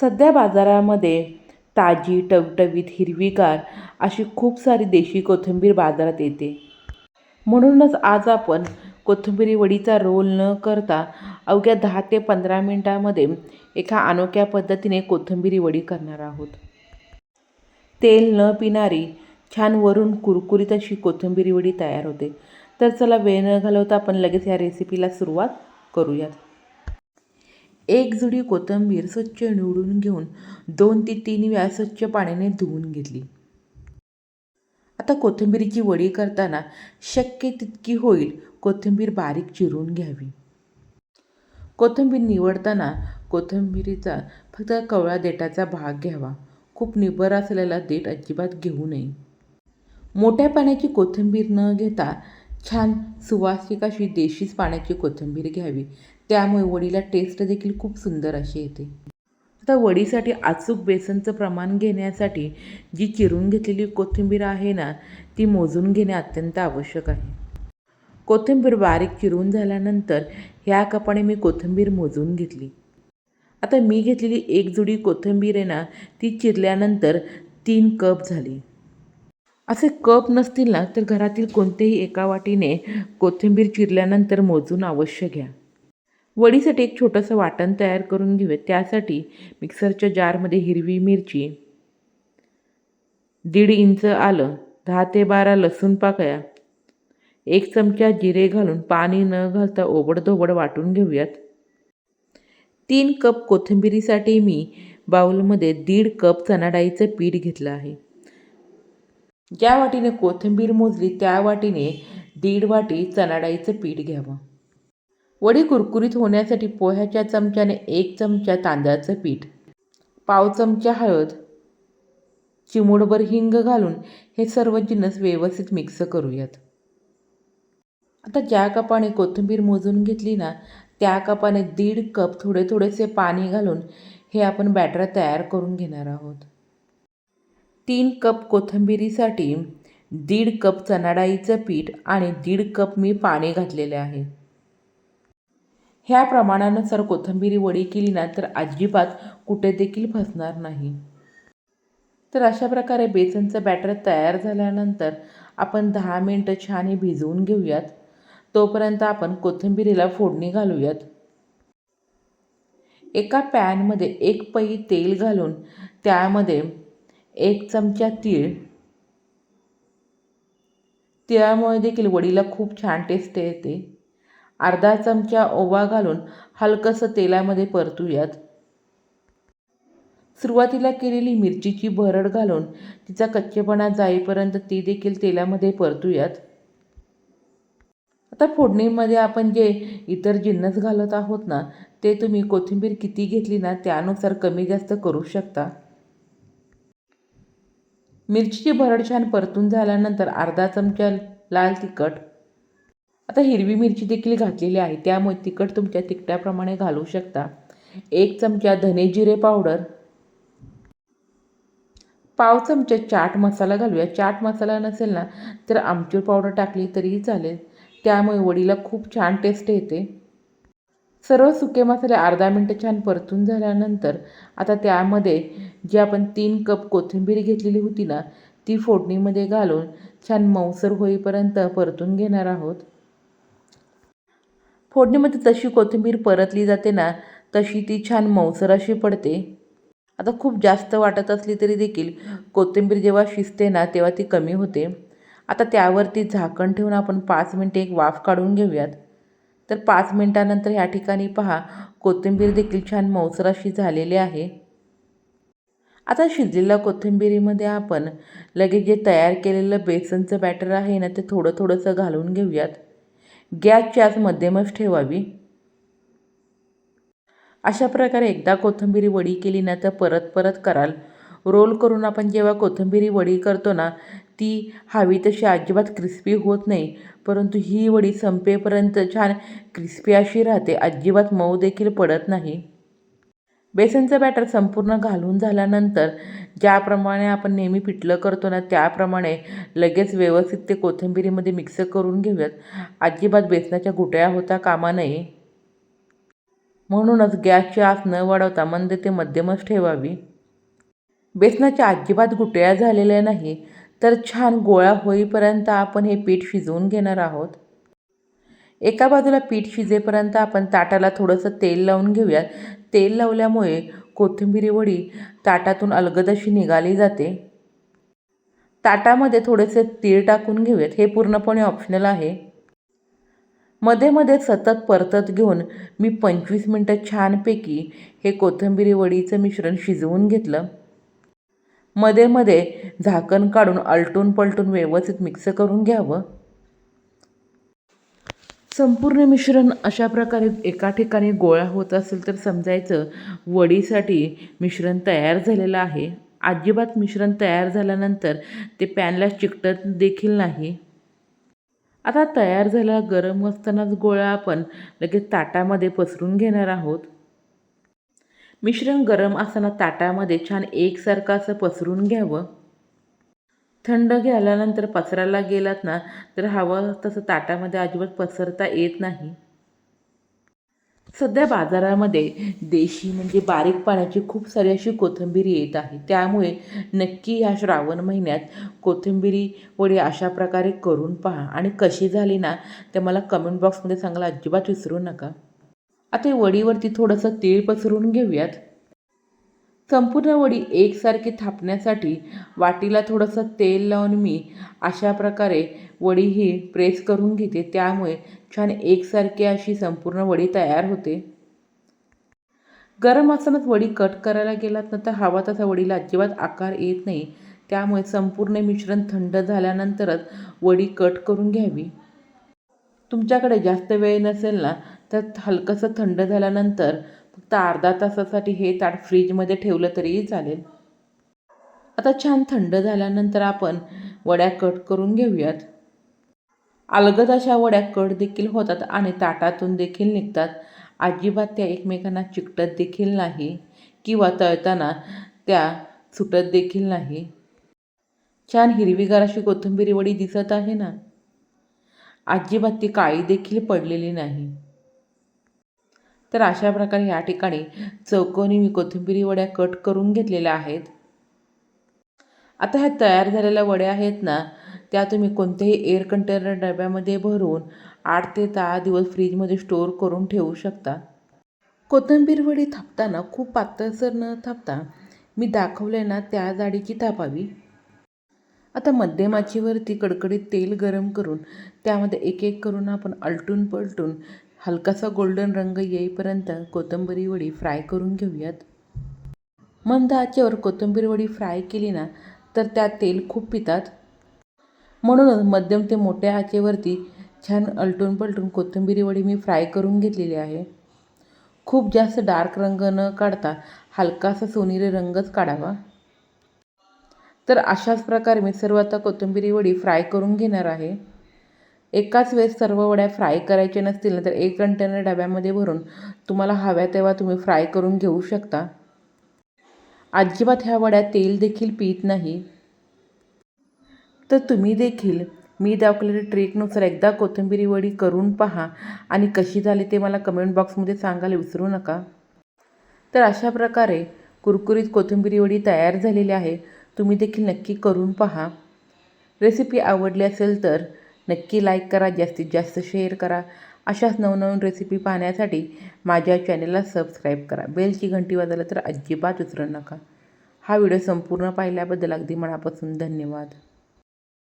सध्या बाजारामध्ये ताजी टवटवीत हिरवीगार अशी खूप सारी देशी कोथिंबीर बाजारात येते. म्हणूनच आज आपण कोथिंबिरी वडीचा रोल न करता अवघ्या दहा ते पंधरा मिनटामध्ये एका अनोख्या पद्धतीने कोथिंबिरी वडी करणार आहोत. तेल न पिणारी छान वरून कुरकुरीत अशी कोथिंबिरी वडी तयार होते. तर चला वेळ न घालवता आपण लगेच या रेसिपीला सुरुवात करूयात. एक जुडी कोथिंबीर स्वच्छ निवडून घेऊन दोन ते तीन वेळा स्वच्छ पाण्याने धुवून घेतली. आता कोथिंबीरीची वडी करताना शक्य तितकी होईल कोथिंबीर बारीक चिरून घ्यावी. कोथिंबीर निवडताना कोथिंबीरीचा फक्त कवळा देठाचा भाग घ्यावा. खूप निबर असलेला देठ अजिबात घेऊ नये. मोठ्या पाण्याची कोथिंबीर न घेता छान सुवासिक अशी देशीच पाण्याची कोथिंबीर घ्यावी. त्यामुळे वडीला टेस्ट देखील खूप सुंदर अशी येते. आता वडीसाठी अचूक बेसनचं प्रमाण घेण्यासाठी जी चिरून घेतलेली कोथिंबीर आहे ना ती मोजून घेणे अत्यंत आवश्यक आहे. कोथिंबीर बारीक चिरून झाल्यानंतर ह्या कपाने मी कोथिंबीर मोजून घेतली. आता मी घेतलेली एक जुडी कोथिंबीर आहे ना ती चिरल्यानंतर तीन कप झाली. असे कप नसतील ना तर घरातील कोणत्याही एका वाटीने कोथिंबीर चिरल्यानंतर मोजून अवश्य घ्या. वडीसाठी एक छोटंसं वाटण तयार करून घेऊयात. त्यासाठी मिक्सरच्या जारमध्ये हिरवी मिरची दीड इंच आलं दहा ते बारा लसूण पाकळ्या एक चमचा जिरे घालून पाणी न घालता ओबडधोबड वाटून घेऊयात. तीन कप कोथिंबिरीसाठी मी बाऊलमध्ये दीड कप चणाडाईचं पीठ घेतलं आहे. ज्या वाटीने कोथिंबीर मोजली त्या वाटीने दीड वाटी चणाडाईचं पीठ घ्यावं. वडी कुरकुरीत होण्यासाठी पोह्याच्या चमच्याने एक चमचा तांदळाचं पीठ पाव चमचा हळद चिमूडभर हिंग घालून हे सर्व जिन्नस व्यवस्थित मिक्स करूयात. आता ज्या कपाने कोथिंबीर मोजून घेतली ना त्या कपाने दीड कप थोडे थोडेसे पाणी घालून हे आपण बॅटर तयार करून घेणार आहोत. तीन कप कोथिंबिरीसाठी दीड कप चणाडाईचं पीठ आणि दीड कप मी पाणी घातलेले आहे. ह्या प्रमाणानुसार कोथिंबिरी वडी केली ना तर अजिबात कुठे देखील फसणार नाही. तर अशा प्रकारे बेसनचं बॅटर तयार झाल्यानंतर आपण दहा मिनटं छान भिजवून घेऊयात. तोपर्यंत आपण कोथिंबिरीला फोडणी घालूयात. एका पॅनमध्ये एक पई तेल घालून त्यामध्ये एक चमचा तीळ. तिळामुळे देखील वडीला खूप छान टेस्ट येते. अर्धा चमचा ओवा घालून हलकंसं तेलामध्ये परतूयात. सुरुवातीला केलेली मिरचीची भरड घालून तिचा कच्चेपणा जाईपर्यंत ती देखील तेलामध्ये परतूयात. आता फोडणीमध्ये आपण जे इतर जिन्नस घालत आहोत ना ते तुम्ही कोथिंबीर किती घेतली ना त्यानुसार कमी जास्त करू शकता. मिरचीची भरड छान परतून झाल्यानंतर अर्धा चमचा लाल तिखट आता हिरवी मिरची देखील घातलेली आहे. त्यामुळे तिखट तुमच्या तिखटाप्रमाणे घालू शकता. एक चमचा धने जिरे पावडर. पाव चमचा चाट मसाला घालूया. चाट मसाला नसेल ना तर आमचूर पावडर टाकली तरीही चालेल. त्यामुळे वडीला खूप छान टेस्ट येते. सर्व सुके मसाले अर्धा मिनटं छान परतून झाल्यानंतर आता त्यामध्ये जी आपण तीन कप कोथिंबीर घेतलेली होती ना ती फोडणीमध्ये घालून छान मऊसर होईपर्यंत परतून घेणार आहोत. फोडणीमध्ये जशी कोथिंबीर परतली जाते ना तशी ती छान मौसर अशी पडते. आता खूप जास्त वाटत असली तरी देखील कोथिंबीर जेव्हा शिजते ना तेव्हा ती कमी होते. आता त्यावरती झाकण ठेवून आपण पाच मिनटे एक वाफ काढून घेऊयात. तर पाच मिनटानंतर ह्या ठिकाणी पहा कोथिंबीर देखील छान मौसर अशी झालेली आहे. आता शिजलेल्या कोथिंबीरीमध्ये आपण लगेच जे तयार केलेलं बेसनचं बॅटर आहे ना ते थोडं थोडंसं घालून घेऊयात. गॅसची आज मध्यमच ठेवावी. अशा प्रकारे एकदा कोथिंबिरी वडी केली ना तर परत परत कराल. रोल करून आपण जेव्हा कोथिंबिरी वडी करतो ना ती हवी तशी अजिबात क्रिस्पी होत नाही. परंतु ही वडी संपेपर्यंत छान क्रिस्पी अशी राहते अजिबात मऊ देखील पडत नाही. बेसनचं बॅटर संपूर्ण घालून झाल्यानंतर ज्याप्रमाणे आपण नेहमी पिठलं करतो ना त्याप्रमाणे लगेच व्यवस्थित ते कोथिंबिरीमध्ये मिक्स करून घेऊयात. अजिबात बेसनाच्या गुटळ्या होता कामा नये. म्हणूनच गॅसची आस न वाढवता मंद ते मध्यमच ठेवावी. बेसनाच्या अजिबात गुटळ्या झालेल्या नाही तर छान गोळा होईपर्यंत आपण हे पीठ शिजवून घेणार आहोत. एका बाजूला पीठ शिजेपर्यंत आपण ताटाला थोडंसं तेल लावून घेऊयात. तेल लावल्यामुळे कोथिंबिरी वडी ताटातून अलगद अशी निघाली जाते. ताटामध्ये थोडेसे तीळ टाकून घेऊयात. हे पूर्णपणे ऑप्शनल आहे. मध्ये मध्ये सतत परतत घेऊन मी पंचवीस मिनटं छानपैकी हे कोथिंबिरी वडीचं मिश्रण शिजवून घेतलं. मध्ये मध्ये झाकण काढून आलटून पलटून व्यवस्थित मिक्स करून घ्यावं. संपूर्ण मिश्रण अशा प्रकारे एका ठिकाणी गोळा होत असेल तर समजायचं वडीसाठी मिश्रण तयार झालेलं आहे. अजिबात मिश्रण तयार झाल्यानंतर ते पॅनला चिकटत देखील नाही. आता तयार झाला गरम असतानाच गोळा आपण लगेच ताटामध्ये पसरून घेणार आहोत. मिश्रण गरम असताना ताटामध्ये छान एकसारखं असं पसरून घ्यावं. थंड घ्यायलानंतर पसरायला गेलात ना तर हवं तसं ताटामध्ये अजिबात पसरता येत नाही. सध्या बाजारामध्ये देशी म्हणजे बारीक पाण्याची खूप सारी अशी कोथिंबीर येत आहे. त्यामुळे नक्की ह्या श्रावण महिन्यात कोथिंबिरी वडी अशा प्रकारे करून पहा. आणि कशी झाली ना ते मला कमेंट बॉक्समध्ये सांगायला अजिबात विसरू नका. आता वडीवरती थोडंसं तीळ पसरून घेऊयात. संपूर्ण वडी एकसारखी थापण्यासाठी वाटीला थोडंसं तेल लावून मी अशा प्रकारे वडी ही प्रेस करून घेते. त्यामुळे छान एकसारखी अशी संपूर्ण वडी तयार होते. गरम असतानाच वडी कट करायला गेलात ना तर हवा तसा वडीला अजिबात आकार येत नाही. त्यामुळे संपूर्ण मिश्रण थंड झाल्यानंतरच वडी कट करून घ्यावी. तुमच्याकडे जास्त वेळ नसेल ना तर हलकंसं थंड झाल्यानंतर फक्त अर्धा तासासाठी हे ताट फ्रीजमध्ये ठेवलं तरीही चालेल. आता छान थंड झाल्यानंतर आपण वड्या कट करून घेऊयात. अलगद अशा वड्या कट देखील होतात आणि ताटातून देखील निघतात. अजिबात त्या एकमेकांना चिकटत देखील नाही किंवा तळताना त्या सुटत देखील नाही. छान हिरवीगार अशी कोथिंबीरी वडी दिसत आहे ना? अजिबात ती काळी देखील पडलेली नाही. तर अशा प्रकारे या ठिकाणी चौकोनी मी कोथिंबिरी वड्या कट करून घेतलेल्या आहेत. आता ह्या तयार झालेल्या वड्या आहेत ना त्या तुम्ही कोणत्याही एअर कंटेनर डब्यामध्ये भरून आठ ते दहा दिवस फ्रीजमध्ये स्टोअर करून ठेवू शकता. कोथिंबीर वडी थापताना खूप पातळसर न थापता मी दाखवले ना त्या जाडीची थापावी. आता मध्यमाचीवरती कडकडीत तेल गरम करून त्यामध्ये एक एक करून आपण आलटून पलटून हलकासा गोल्डन रंग येईपर्यंत कोथिंबीरी वडी फ्राय करून घेऊयात. मंद आचेवर कोथिंबीर वडी फ्राय केली ना तर त्यात तेल खूप पितात. म्हणूनच मध्यम ते मोठ्या आचेवरती छान अलटून पलटून कोथिंबीरी वडी मी फ्राय करून घेतलेली आहे. खूप जास्त डार्क रंग न काढता हलकासा सोनेरी रंगच काढावा. तर अशाच प्रकारे मी सर्व आता कोथिंबिरी वडी फ्राय करून घेणार आहे. एकाच वेळेस सर्व वड्या फ्राय करायचे नसतील ना तर एक कंटेनर डब्यामध्ये भरून तुम्हाला हव्या तेव्हा तुम्ही फ्राय करून घेऊ शकता. अजिबात ह्या वड्या तेल देखील पित नाही. तर तुम्ही देखील मी दाखवलेल्या ट्रिकनुसार एकदा कोथिंबिरी वडी करून पहा आणि कशी झाली ते मला कमेंट बॉक्समध्ये सांगायला विसरू नका. तर अशा प्रकारे कुरकुरीत कोथिंबिरी वडी तयार झालेली आहे. तुम्ही देखील नक्की करून पहा. रेसिपी आवडली असेल तर नक्की लाईक करा जास्तीत जास्त शेअर करा. अशाच नवनवीन रेसिपी पाहण्यासाठी माझ्या चॅनलला सबस्क्राईब करा. बेलची घंटी वाजायला तर अजिबात विसरू नका. हा व्हिडिओ संपूर्ण पाहिल्याबद्दल अगदी मनापासून धन्यवाद.